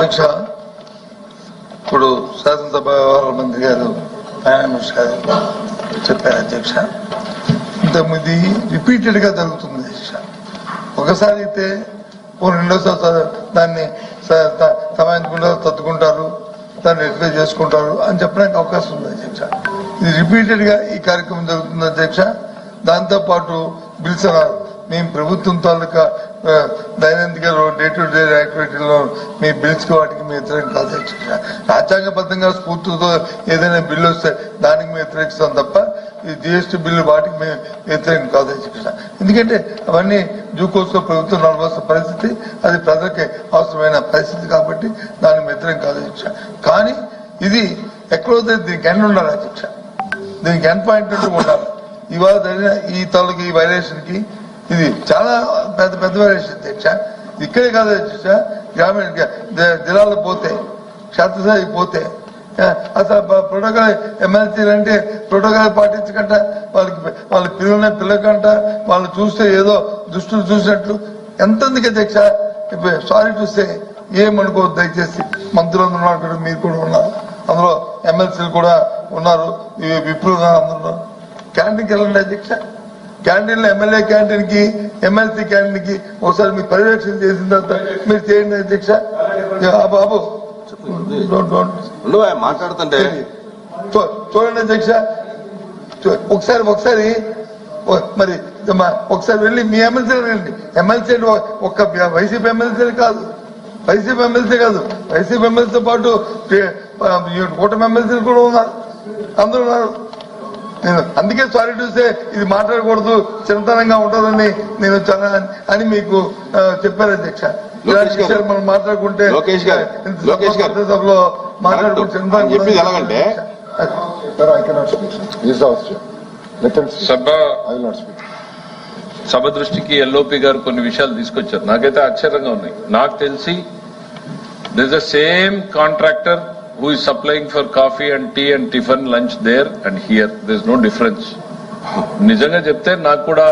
అధ్యక్ష ఇప్పుడు శాసనసభ వ్యవహారాల మంత్రి గారు ఫైనాన్స్ గారు చెప్పారు అధ్యక్ష. ఇంతకుముందు రిపీటెడ్గా జరుగుతుంది అధ్యక్ష. ఒకసారి అయితే రెండోసారి దాన్ని స- సమాయించుకుంటారు తత్తుకుంటారు దాన్ని రిప్లై చేసుకుంటారు అని చెప్పడానికి అవకాశం ఉంది అధ్యక్ష. ఇది రిపీటెడ్గా ఈ కార్యక్రమం జరుగుతుంది అధ్యక్ష. దాంతో పాటు మేము ప్రభుత్వం తాలూకా దైనందిక డే టు డే యాక్టివిటీలో మీ బిల్స్కి వాటికి మీ వ్యతిరేకం కాదు రాజ్యాంగబద్ధంగా స్ఫూర్తితో ఏదైనా బిల్లు వస్తే దానికి మేము వ్యతిరేకిస్తాం తప్ప ఈ జిఎస్టీ బిల్లు వాటికి మేము వ్యతిరేకం కాదు ఎందుకంటే అవన్నీ జూకోస్లో ప్రభుత్వం నడవలసిన పరిస్థితి అది ప్రజలకి అవసరమైన పరిస్థితి కాబట్టి దానికి వ్యతిరేకం కాదు కానీ ఇది ఎక్కడైతే దీనికి ఎండ్ ఉండాలి అధ్యక్ష దీనికి ఎండ్ పాయింట్ ఉండాలి. ఇవాళ జరిగిన ఈ తాలూకు ఈ వైలేషన్కి ఇది చాలా పెద్ద పెద్ద వైలేషన్ అధ్యక్ష ఇక్కడే కాదు అధ్యక్ష గ్రామీణ జిల్లాలో పోతే క్షేత్రస్థాయి పోతే అసలు ప్రోటోకాల్ ఎమ్మెల్సీలు అంటే ప్రోటోకాల్ పాటించకుండా వాళ్ళకి వాళ్ళ పిల్లల పిల్లకంట వాళ్ళు చూస్తే ఏదో దుష్టులు చూసినట్లు. ఎంతమందికి అధ్యక్ష సారీ చూస్తే ఏమనుకోవద్దు దయచేసి మంత్రులు ఉన్నారు మీరు కూడా ఉన్నారు. అందులో ఎమ్మెల్సీలు కూడా ఉన్నారు. ఈ విప్రులు ఉన్నారు, అందరూ క్యాంటీన్కి వెళ్ళండి అధ్యక్ష. క్యాంటీన్లో ఎమ్మెల్యే క్యాంటీన్కి ఎమ్మెల్సీ క్యాంటీన్కి ఒకసారి మీరు పర్యవేక్షణ చేసిన తర్వాత మీరు చేయండి అధ్యక్ష బాబు మాట్లాడుతుంటే. చూడండి అధ్యక్ష ఒకసారి ఒకసారి మరి మా- ఒకసారి వెళ్ళి మీ ఎమ్మెల్సీ వెళ్ళండి. ఎమ్మెల్సీ ఒక్క వైసీపీ ఎమ్మెల్సీ కాదు. వైసీపీ ఎమ్మెల్సీ కాదు. వైసీపీ ఎమ్మెల్సీతో పాటు కూటమి ఎమ్మెల్సీలు కూడా ఉన్నారు. అందరూ ఉన్నారు. నేను అందుకే సారీ చూస్తే ఇది మాట్లాడకూడదు చిన్నతనంగా ఉంటుందని నేను చాలా అని మీకు ఆ, చెప్పాను అధ్యక్ష మనం మాట్లాడుకుంటే లోకేష్ గారు. లోకేష్ గారు. సభలో మాట్లాడుకుంటే చెప్పింది. ఎలాగంటే. సభ. సభ దృష్టికి ఎల్ఓపి గారు కొన్ని విషయాలు తీసుకొచ్చారు నాకైతే ఆశ్చర్యంగా ఉన్నాయి నాకు తెలిసి this the same contractor who is supplying for coffee and tea and tiffin lunch there and here this no difference నిజంగా చెప్తే నాకు కూడా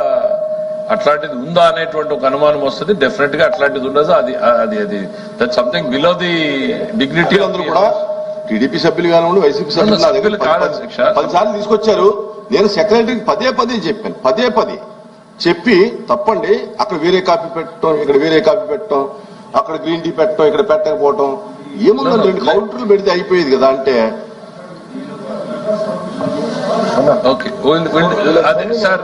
అట్లాంటిది ఉందా అనేటువంటి ఒక అనుమానం వస్తుంది. డెఫినెట్గా అట్లాంటిది ఉండదు. అది అది అది that something below the dignity సభ్యులందరూ కూడా టీడీపీ సభ్యులు కానివ్వండి వైసీపీ సభ్యులు నా దగ్గర సభ్యులు కాదు. పది- అధ్యక్ష. పది సార్లు తీసుకొచ్చారు. నేను సెక్రటరీకి పదే పదే చెప్పాను. పదే పదే చెప్పి తప్పండి. అక్కడ వేరే కాపీ పెట్టడం ఇక్కడ వేరే కాపీ పెట్టడం అక్కడ గ్రీన్ టీ పెట్టడం ఇక్కడ పెట్టకపోవటం ఏముందండి రెండు కౌంటర్లు పెడితే అయిపోయేది కదా అంటే? ఓకే. అదే సార్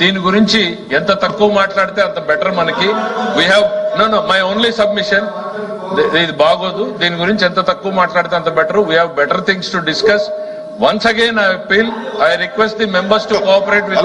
దీని గురించి ఎంత తక్కువ మాట్లాడితే అంత బెటర్ మనకి. We have no no my only submission ఇది బాగోదు. దీని గురించి ఎంత తక్కువ మాట్లాడితే అంత better. We have better things to discuss once again I appeal I request the members to cooperate with